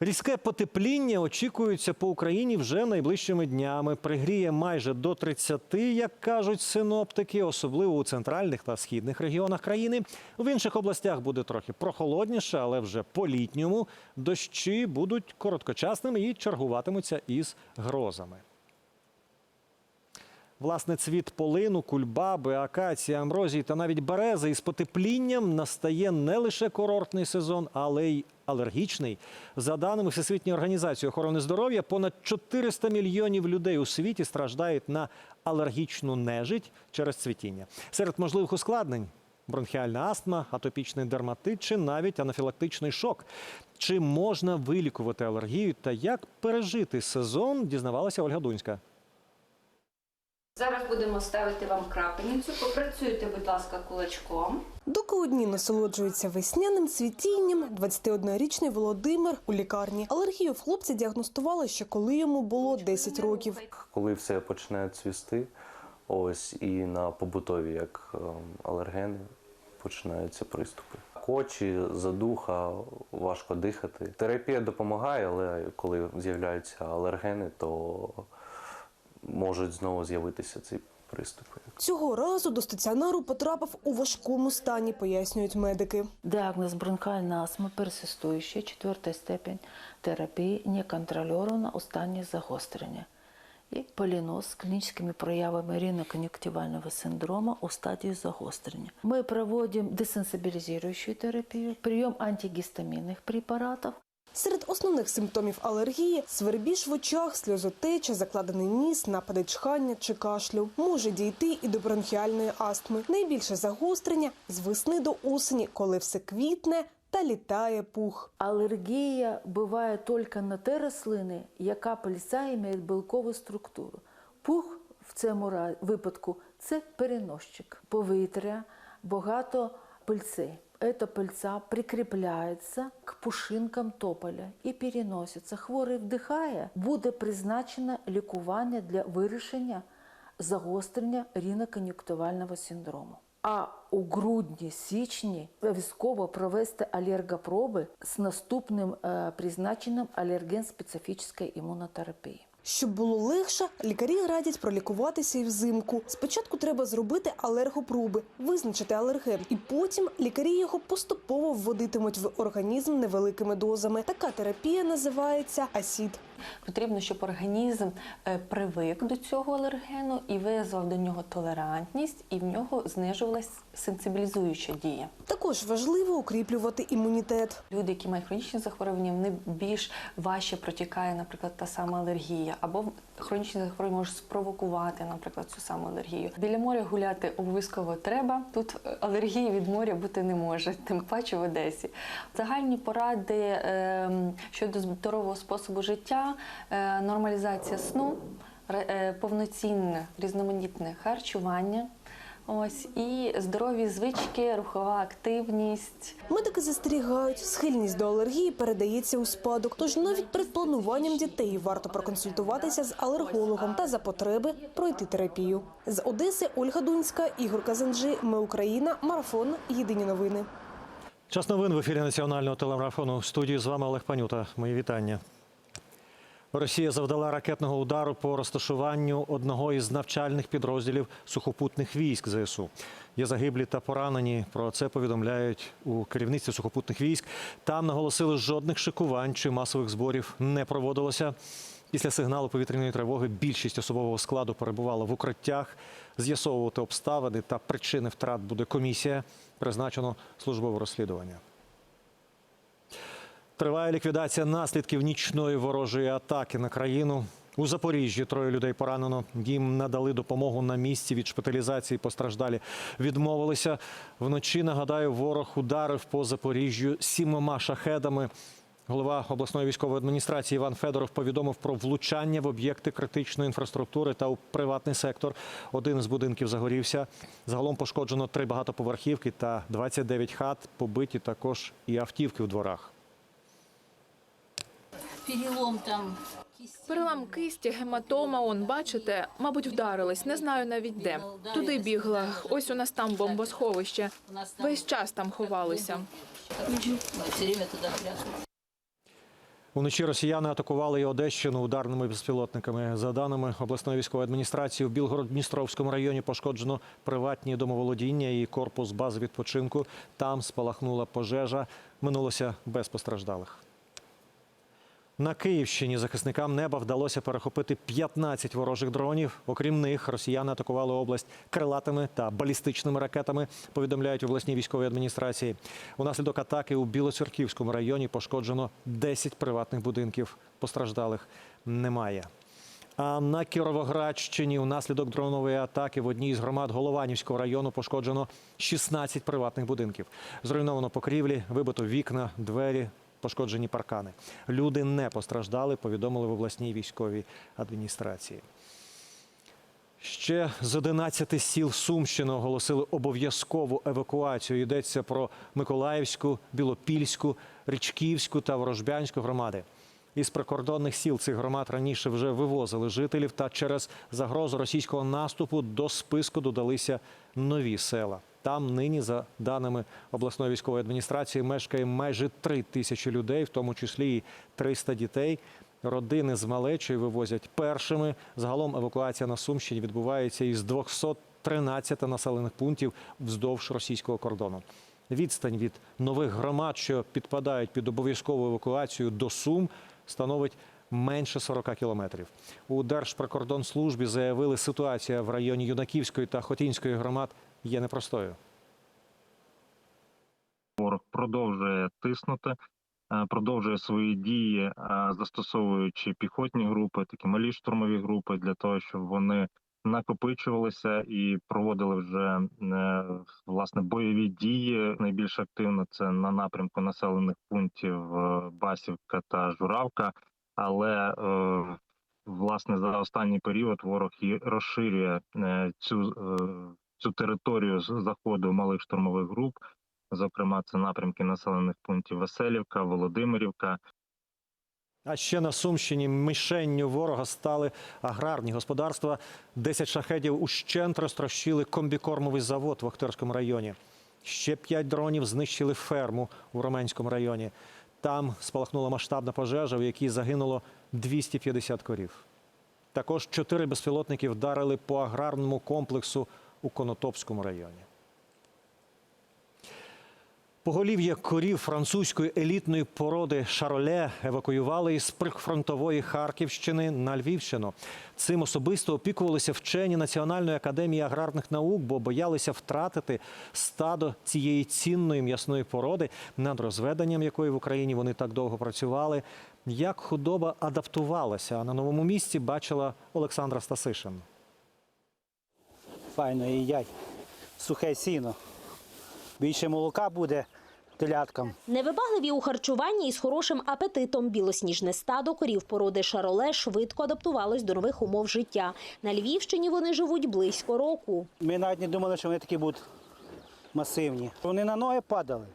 Різке потепління очікується по Україні вже найближчими днями. Пригріє майже до 30, як кажуть синоптики, особливо у центральних та східних регіонах країни. В інших областях буде трохи прохолодніше, але вже по-літньому дощі будуть короткочасними і чергуватимуться із грозами. Власне, цвіт полину, кульбаби, акації, амброзії та навіть берези із потеплінням настає не лише курортний сезон, але й алергічний. За даними Всесвітньої організації охорони здоров'я, понад 400 мільйонів людей у світі страждають на алергічну нежить через цвітіння. Серед можливих ускладнень бронхіальна астма, атопічний дерматит чи навіть анафілактичний шок. Чи можна вилікувати алергію та як пережити сезон, дізнавалася Ольга Дунська. Зараз будемо ставити вам крапельницю. Попрацюйте, будь ласка, кулачком. Доки одні насолоджуються весняним цвітінням, 21-річний Володимир у лікарні. Алергію в хлопця діагностували ще коли йому було 10 років. коли все почне цвісти, ось і на побутові, як ем, алергени, починаються приступи. Очі, задуха, важко дихати. Терапія допомагає, але коли з'являються алергени, то можуть знову з'явитися ці приступи. Цього разу до стаціонару потрапив у важкому стані, пояснюють медики. Диагноз бронхальна астма персистуюча, четверта степень терапії, неконтрольована у стані загострення. І поліноз з клінічними проявами ринокон'юктивального синдрому у стадії загострення. Ми проводимо десенсибілізуючу терапію, прийом антигістамінних препаратів, Серед основних симптомів алергії свербіж в очах, сльозотеча, закладений ніс, напади чхання чи кашлю. Може дійти і до бронхіальної астми. Найбільше загострення з весни до осені, коли все квітне та літає пух. Алергія буває тільки на те рослини, яка пильця має білкову структуру. Пух в цьому випадку це переносчик. Повітря, багато пильці. Эта пыльца прикріпляється к пушинкам тополя і переноситься. Хворий вдихає, буде призначено лікування для вирішення загострення ринокон'юктивального синдрому. А у грудні-січні обов'язково провести алергопроби з наступним е, призначенням алерген-специфічної імунотерапії. Щоб було легше, лікарі радять пролікуватися і взимку. Спочатку треба зробити алергопроби, визначити алерген, і потім лікарі його поступово вводитимуть в організм невеликими дозами. Така терапія називається асід. Потрібно, щоб організм е, привик до цього алергену і визвав до нього толерантність, і в нього знижувалась сенсибілізуюча дія. Також важливо укріплювати імунітет. Люди, які мають хронічні захворювання, вони більш важче протікає, наприклад, та сама алергія, або хронічні захворювання можуть спровокувати, наприклад, цю саму алергію. Біля моря гуляти обов'язково треба. Тут е, алергії від моря бути не може, тим паче в Одесі. Загальні поради ем, щодо здорового способу життя, нормалізація сну, е, повноцінне різноманітне харчування. Ось і здорові звички, рухова активність. Медики застерігають, схильність до алергії передається у спадок. Тож навіть перед плануванням дітей варто проконсультуватися з алергологом та за потреби пройти терапію. З Одеси Ольга Дунська, Ігор Казанджи. Ми Україна. Марафон. Єдині новини. Час новин в ефірі національного телемарафону. В студії з вами Олег Панюта. Мої вітання. Росія завдала ракетного удару по розташуванню одного із навчальних підрозділів сухопутних військ ЗСУ. Є загиблі та поранені. Про це повідомляють у керівництві сухопутних військ. Там наголосили, жодних шикувань чи масових зборів не проводилося. Після сигналу повітряної тривоги більшість особового складу перебувала в укриттях. З'ясовувати обставини та причини втрат буде комісія. Призначено службове розслідування. Триває ліквідація наслідків нічної ворожої атаки на країну. У Запоріжжі троє людей поранено. Їм надали допомогу на місці від шпиталізації. Постраждалі відмовилися. Вночі нагадаю, ворог ударив по Запоріжжю сімома шахедами. Голова обласної військової адміністрації Іван Федоров повідомив про влучання в об'єкти критичної інфраструктури та у приватний сектор. Один з будинків загорівся. Загалом пошкоджено три багатоповерхівки та 29 хат. Побиті також і автівки у дворах. Перелом там Перелам кисті, гематома, он, бачите, мабуть, вдарились, не знаю навіть де. Туди бігла, ось у нас там бомбосховище. у нас Весь час там ховалися. Уночі росіяни атакували і Одещину ударними безпілотниками. За даними обласної військової адміністрації, в Білгород-Дністровському районі пошкоджено приватні домоволодіння і корпус бази відпочинку. Там спалахнула пожежа. Минулося без постраждалих. На Київщині захисникам неба вдалося перехопити 15 ворожих дронів. Окрім них, росіяни атакували область крилатими та балістичними ракетами. Повідомляють в обласній військовій адміністрації. Унаслідок атаки у Білоцерківському районі пошкоджено 10 приватних будинків. Постраждалих немає. А на Кіровоградщині внаслідок дронової атаки в одній з громад Голованівського району пошкоджено 16 приватних будинків. Зруйновано покрівлі, вибито вікна, двері, пошкоджені паркани. Люди не постраждали, повідомили в обласній військовій адміністрації. Ще з 11 сіл Сумщини оголосили обов'язкову евакуацію. Йдеться про Миколаївську, Білопільську, Річківську та Ворожбянську громади. Із прикордонних сіл цих громад раніше вже вивозили жителів, та через загрозу російського наступу до списку додалися нові села. Там нині, за даними обласної військової адміністрації, мешкає майже три тисячі людей, в тому числі і 300 дітей. Родини з малечою вивозять першими. Загалом евакуація на Сумщині відбувається із 213 населених пунктів вздовж російського кордону. Відстань від нових громад, що підпадають під обов'язкову евакуацію до Сум, становить менше 40 кілометрів. У Держприкордонслужбі заявили, ситуація в районі Юнаківської та Хотінської громад є непростою. ворог продовжує тиснути, е, продовжує свої дії, е, застосовуючи піхотні групи, такі малі штурмові групи, для того, щоб вони накопичувалися і проводили вже е, власне бойові дії. Найбільш активно це на напрямку населених пунктів Басівка та Журавка. Але власне за останній період ворог і розширює цю, цю територію з заходу малих штурмових груп. Зокрема, це напрямки населених пунктів Веселівка, Володимирівка. А ще на Сумщині мишенню ворога стали аграрні господарства. Десять шахедів ущент розтрощили комбікормовий завод в Охтерському районі. Ще п'ять дронів знищили ферму у Роменському районі. Там спалахнула масштабна пожежа, в якій загинуло 250 корів. Також чотири безпілотники вдарили по аграрному комплексу у Конотопському районі. Поголів'я корів французької елітної породи Шароле евакуювали із прифронтової Харківщини на Львівщину. Цим особисто опікувалися вчені Національної академії аграрних наук, бо боялися втратити стадо цієї цінної м'ясної породи, над розведенням якої в Україні вони так довго працювали. Як худоба адаптувалася, а на новому місці бачила Олександра Стасишин. Файно їдять. Сухе сіно. Більше молока буде теляткам. Невибагливі у харчуванні і з хорошим апетитом білосніжне стадо корів породи шароле швидко адаптувалось до нових умов життя. На Львівщині вони живуть близько року. Ми навіть не думали, що вони такі будуть масивні. Вони на ноги падали.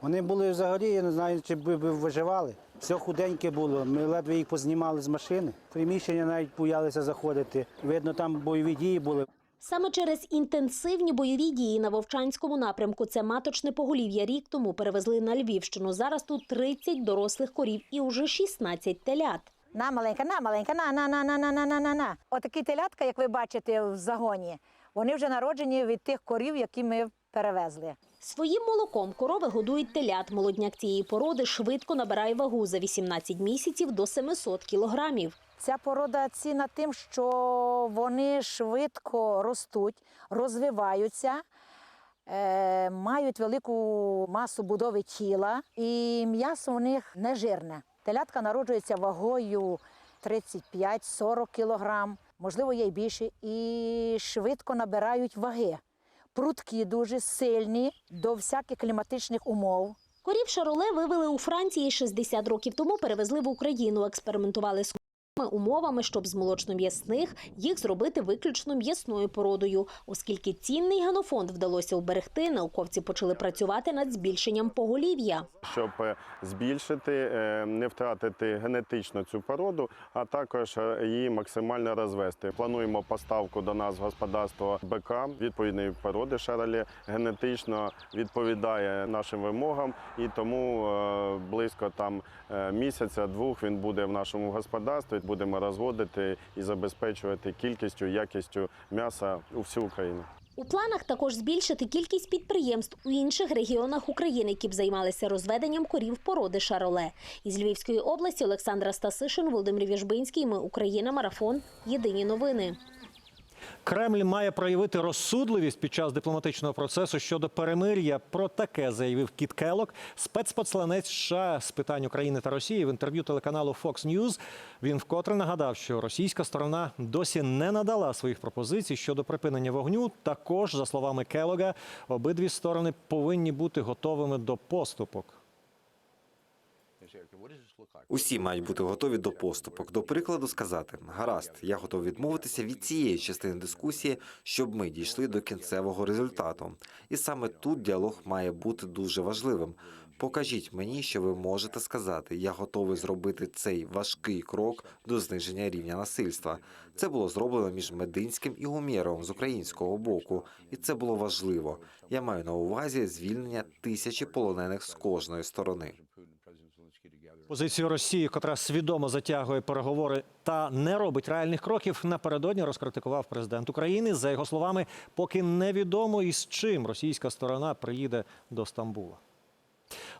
Вони були взагалі, я не знаю, чи б б виживали. Все худеньке було. Ми ледве їх познімали з машини. Приміщення навіть боялися заходити. Видно, там бойові дії були. Саме через інтенсивні бойові дії на Вовчанському напрямку це маточне поголів'я рік тому перевезли на Львівщину. Зараз тут 30 дорослих корів і уже 16 телят. На маленька, на маленька, на на на на на на на на. Отакі телятка, як ви бачите в загоні, вони вже народжені від тих корів, які ми перевезли. Своїм молоком корови годують телят. Молодняк цієї породи швидко набирає вагу за 18 місяців до 700 кілограмів. Ця порода цінна тим, що вони швидко ростуть, розвиваються, е, мають велику масу будови тіла, і м'ясо у них не жирне. Телятка народжується вагою 35-40 кілограм, можливо, є й більше, і швидко набирають ваги. Прудкі дуже сильні до всяких кліматичних умов. Корів шароле вивели у Франції 60 років тому, перевезли в Україну, експериментували з умовами, щоб з молочно-м'ясних їх зробити виключно м'ясною породою. Оскільки цінний генофонд вдалося уберегти, науковці почали працювати над збільшенням поголів'я. щоб е, збільшити, е, не втратити генетично цю породу, а також е, її максимально розвести. Плануємо поставку до нас в господарство бика відповідної породи шароле, генетично відповідає нашим вимогам, і тому близько там місяця-двох він буде в нашому господарстві. Будемо розводити і забезпечувати кількістю, якістю м'яса у всю Україну. У планах також збільшити кількість підприємств у інших регіонах України, які б займалися розведенням корів породи шароле. Із Львівської області Олександра Стасишин, Володимир Віжбинський. Ми Україна. Марафон. Єдині новини. Кремль має проявити розсудливість під час дипломатичного процесу щодо перемир'я. Про таке заявив Кіт Келок, спецпосланець США з питань України та Росії в інтерв'ю телеканалу Fox News. Він вкотре нагадав, що російська сторона досі не надала своїх пропозицій щодо припинення вогню. Також, за словами Келога, обидві сторони повинні бути готовими до поступок. Усі мають бути готові до поступок. До прикладу, сказати гаразд, я готовий відмовитися від цієї частини дискусії, щоб ми дійшли до кінцевого результату. І саме тут діалог має бути дуже важливим. Покажіть мені, що ви можете сказати. Я готовий зробити цей важкий крок до зниження рівня насильства. Це було зроблено між Мединським і Гумєровим з українського боку, і це було важливо. Я маю на увазі звільнення тисячі полонених з кожної сторони. Позицію Росії, котра свідомо затягує переговори та не робить реальних кроків, напередодні розкритикував президент України. За його словами, поки невідомо із чим російська сторона приїде до Стамбула.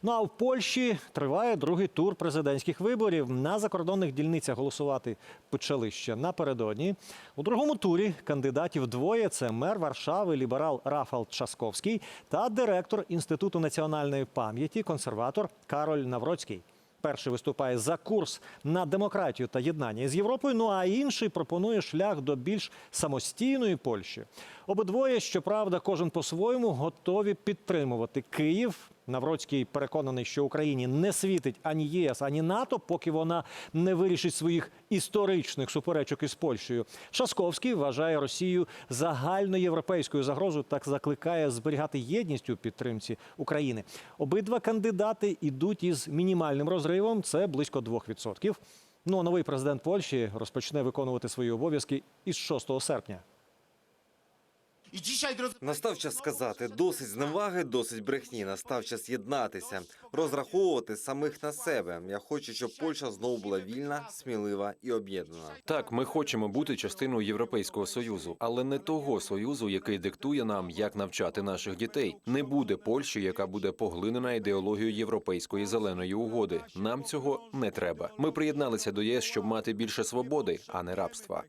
Ну а в Польщі триває другий тур президентських виборів. На закордонних дільницях голосувати почали ще напередодні. У другому турі кандидатів двоє: це мер Варшави, ліберал Рафал Часковський та директор Інституту національної пам'яті, консерватор Кароль Навроцький. Перший виступає за курс на демократію та єднання з Європою. Ну а інший пропонує шлях до більш самостійної Польщі. Обидвоє, щоправда, кожен по-своєму готові підтримувати Київ. Навроцький переконаний, що Україні не світить ані ЄС, ані НАТО, поки вона не вирішить своїх історичних суперечок із Польщею. Шасковський вважає Росію загальноєвропейською загрозою та закликає зберігати єдність у підтримці України. Обидва кандидати йдуть із мінімальним розривом. Це близько 2%. Ну а новий президент Польщі розпочне виконувати свої обов'язки із 6 серпня. Настав час сказати досить зневаги, досить брехні. Настав час єднатися, розраховувати самих на себе. Я хочу, щоб Польща знову була вільна, смілива і об'єднана. Так, ми хочемо бути частиною Європейського союзу, але не того союзу, який диктує нам, як навчати наших дітей. Не буде Польщі, яка буде поглинена ідеологією європейської зеленої угоди. Нам цього не треба. Ми приєдналися до ЄС, щоб мати більше свободи, а не рабства.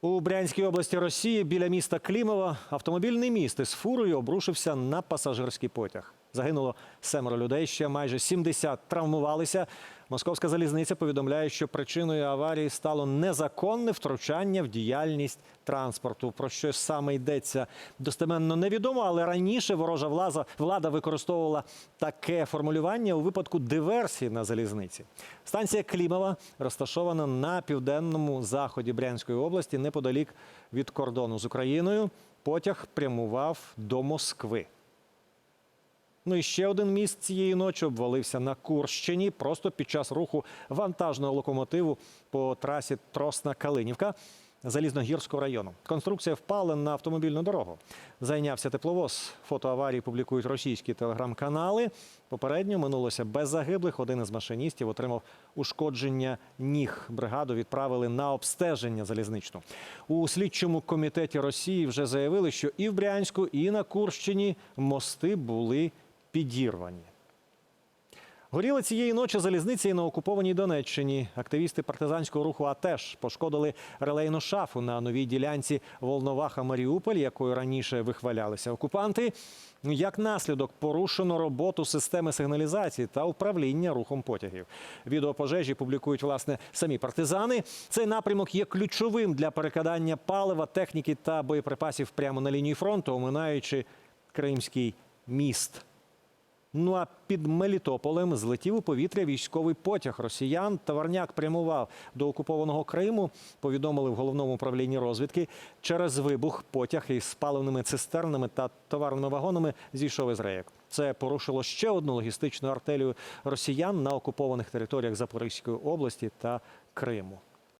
У Брянській області Росії біля міста Клімова автомобільний міст із фурою обрушився на пасажирський потяг. Загинуло семеро людей, ще майже 70 травмувалися. Московська залізниця повідомляє, що причиною аварії стало незаконне втручання в діяльність транспорту. Про що саме йдеться достеменно невідомо, але раніше ворожа влада, влада використовувала таке формулювання у випадку диверсії на залізниці. Станція Клімова розташована на південному заході Брянської області, неподалік від кордону з Україною. Потяг прямував до Москви. Ну і ще один міст цієї ночі обвалився на Курщині просто під час руху вантажного локомотиву по трасі Тросна-Калинівка Залізногірського району. Конструкція впала на автомобільну дорогу. Зайнявся тепловоз. Фото аварії публікують російські телеграм-канали. Попередньо минулося без загиблих. Один із машиністів отримав ушкодження ніг. Бригаду відправили на обстеження залізничну. У слідчому комітеті Росії вже заявили, що і в Брянську, і на Курщині мости були підірвані. Горіли цієї ночі залізниці і на окупованій Донеччині. Активісти партизанського руху АТЕШ пошкодили релейну шафу на новій ділянці Волноваха-Маріуполь, якою раніше вихвалялися окупанти. Як наслідок порушено роботу системи сигналізації та управління рухом потягів. Відео пожежі публікують власне самі партизани. Цей напрямок є ключовим для перекидання палива, техніки та боєприпасів прямо на лінії фронту, оминаючи Кримський міст. Ну а під Мелітополем злетів у повітря військовий потяг росіян. Товарняк прямував до окупованого Криму. Повідомили в головному управлінні розвідки. Через вибух потяг із спаленими цистернами та товарними вагонами зійшов із рейок. Це порушило ще одну логістичну артелію росіян на окупованих територіях Запорізької області та Криму.